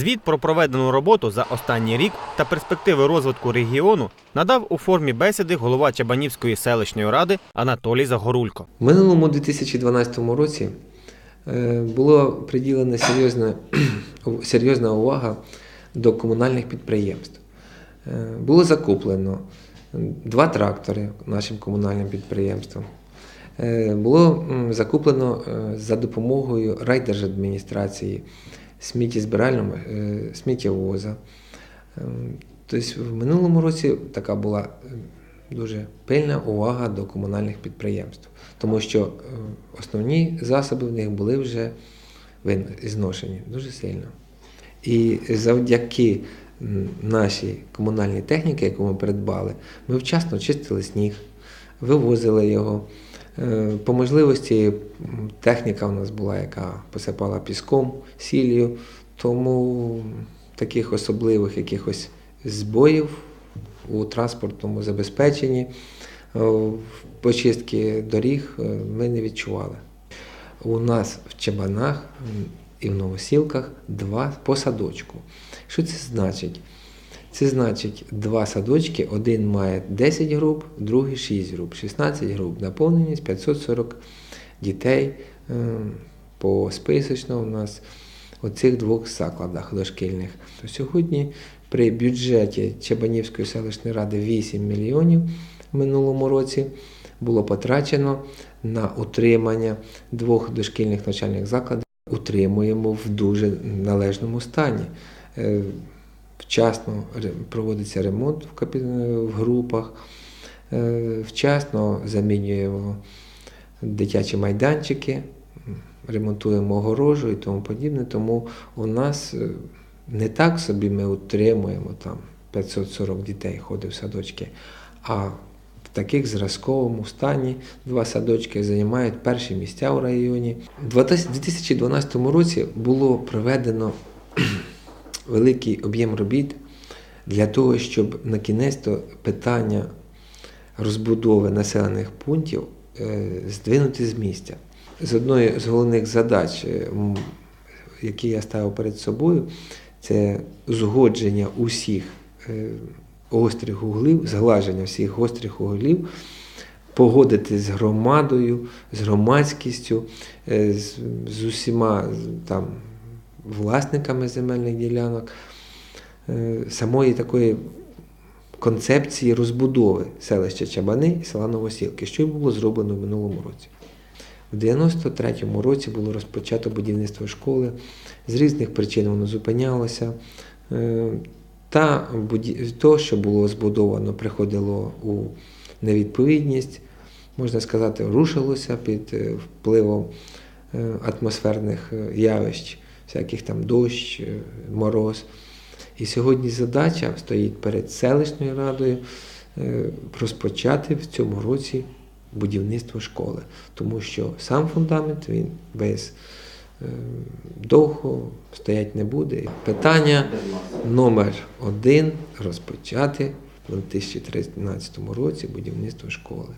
Звіт про проведену роботу за останній рік та перспективи розвитку регіону надав у формі бесіди голова Чабанівської селищної ради Анатолій Загорулько. В минулому 2012 році е, було приділена серйозна, серйозна увага до комунальних підприємств. Е, Було закуплено два трактори нашим комунальним підприємствам. Е, Було закуплено за допомогою райдержадміністрації сміттєзбирального е, сміттєвоза. Е, Тобто в минулому році така була е, дуже пильна увага до комунальних підприємств, тому що основні засоби в них були вже зношені дуже сильно. І завдяки нашій комунальній техніці, яку ми придбали, ми вчасно чистили сніг, вивозили його. Е, По можливості техніка у нас була, яка посипала піском, сіллю, тому таких особливих якихось збоїв у транспортному забезпеченні, е, почистки доріг е, ми не відчували. У нас в Чабанах м, і в Новосілках два по садочку. Що це значить? Це значить два садочки, один має 10 груп, другий 6 груп, 16 груп, наповненість 540 дітей е, по списочно у нас у цих двох закладах дошкільних. То сьогодні при бюджеті Чебанівської селищної ради 8 мільйонів в минулому році було потрачено на утримання двох дошкільних навчальних закладів. Утримуємо в дуже належному стані. Е, Вчасно проводиться ремонт в, капі- в групах, е, вчасно замінюємо дитячі майданчики, ремонтуємо огорожу і тому подібне. Тому у нас е, не так собі ми утримуємо там 540 дітей ходить в садочки, а в таких зразковому стані два садочки займають перші місця у районі. У 2012 році було проведено великий об'єм робіт для того, щоб на кінець питання розбудови населених пунктів е, здвинути з місця. З одної з головних задач, е, які я ставив перед собою, це узгодження усіх е, гострих углів, зглаження всіх гострих углів, погодити з громадою, з громадськістю, з, з усіма там, власниками земельних ділянок, е, самої такої концепції розбудови селища Чабани і села Новосілки, що й було зроблено в минулому році. В 93-му році було розпочато будівництво школи. З різних причин воно зупинялося. Е, Та то, що було збудовано, приходило у невідповідність, можна сказати, рушилося під е, впливом атмосферних явищ, всяких там дощ, е, мороз. І сьогодні задача стоїть перед селищною радою е, розпочати в цьому році будівництво школи, тому що сам фундамент він без е, довго стоять не буде. Питання номер один розпочати в 2013 році будівництво школи.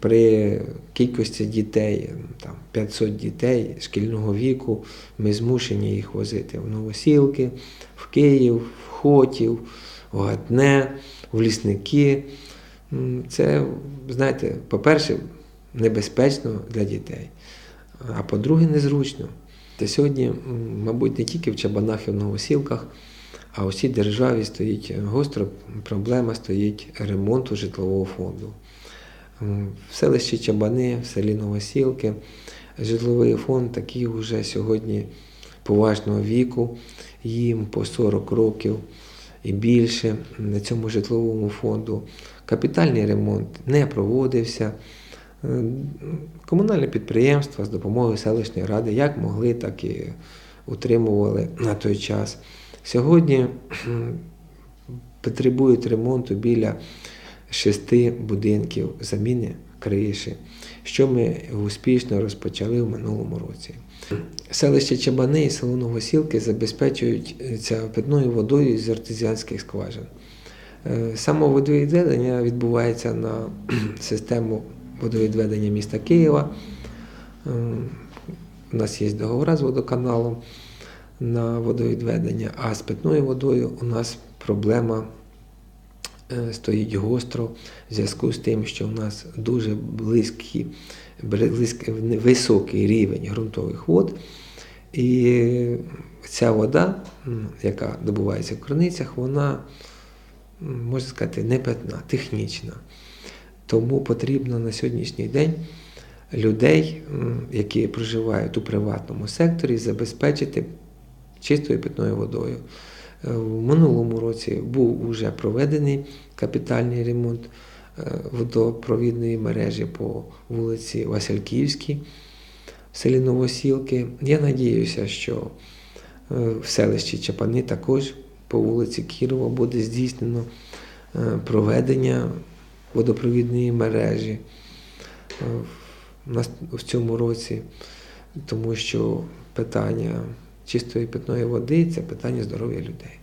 При кількості дітей, там 500 дітей шкільного віку, ми змушені їх возити в Новосілки, в Київ, в Хотів, в Гатне, в лісники. Це, знаєте, по-перше, небезпечно для дітей, а по-друге, незручно. Та сьогодні, мабуть, не тільки в Чабанах і в Новосілках, а у всій державі стоїть гостра проблема стоїть ремонту житлового фонду. В селищі Чабани, в селі Новосілки, житловий фонд такий вже сьогодні поважного віку, їм по 40 років і більше на цьому житловому фонду. Капітальний ремонт не проводився. Е, Комунальне підприємство з допомогою селищної ради як могли, так і утримували на той час. Сьогодні потребують ремонту біля шести будинків заміни криші, що ми успішно розпочали в минулому році. Селище Чабани і село Новосілки забезпечуються питною водою з артезіанських скважин. Е, Само водовідведення відбувається на систему водовідведення міста Києва. Е, У нас є договори з водоканалом. На водовідведення, а з питною водою у нас проблема е, стоїть гостро в зв'язку з тим, що у нас дуже близький, близький, високий рівень ґрунтових вод. І ця вода, яка добувається в криницях, вона, можна сказати, не питна, технічна. Тому потрібно на сьогоднішній день людей, які проживають у приватному секторі, забезпечити чистою питною водою. Е, В минулому році був уже проведений капітальний ремонт е, водопровідної мережі по вулиці Васильківській в селі Новосілки. Я надіюся, що е, в селищі Чапани також по вулиці Кірова буде здійснено проведення водопровідної мережі в цьому році, тому що питання чистої питної води це питання здоров'я людей.